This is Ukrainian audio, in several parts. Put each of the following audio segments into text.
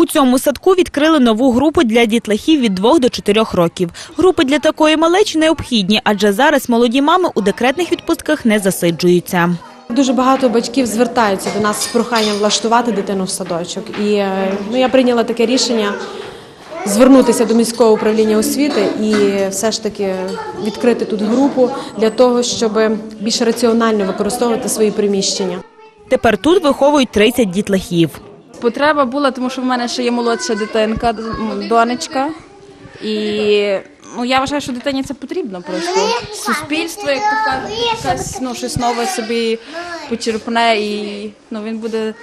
У цьому садку відкрили нову групу для дітлахів від 2 до 4 років. Групи для такої малечі необхідні, адже зараз молоді мами у декретних відпустках не засиджуються. Дуже багато батьків звертаються до нас з проханням влаштувати дитину в садочок. І е, ну, я прийняла таке рішення звернутися до міського управління освіти і все ж таки відкрити тут групу для того, щоб більш раціонально використовувати свої приміщення. Тепер тут виховують 30 дітлахів. Потреба була, тому що в мене ще є молодша дитинка, донечка. І ну, я вважаю, що дитині це потрібно просто. Суспільство, як така, якась ну, щось нове собі почерпне, і ну, він буде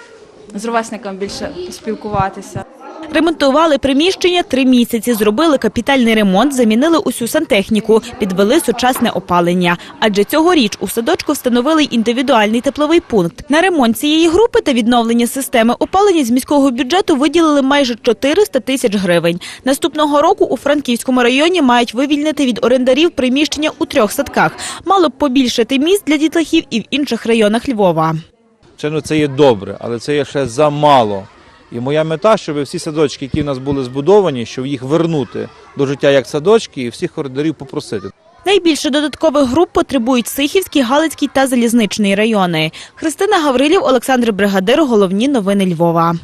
з ровесником більше спілкуватися. Ремонтували приміщення три місяці, зробили капітальний ремонт, замінили усю сантехніку, підвели сучасне опалення. Адже цьогоріч у садочку встановили індивідуальний тепловий пункт. На ремонт цієї групи та відновлення системи опалення з міського бюджету виділили майже 400 тисяч гривень. Наступного року у Франківському районі мають вивільнити від орендарів приміщення у трьох садках. Мало б побільшити місць для дітлахів і в інших районах Львова. Звичайно, це є добре, але це є ще замало. І моя мета, щоб всі садочки, які в нас були збудовані, щоб їх вернути до життя як садочки, і всіх коридорів попросити. Найбільше додаткових груп потребують Сихівський, Галицький та Залізничний райони. Христина Гаврилів, Олександр Бригадир. Головні новини Львова.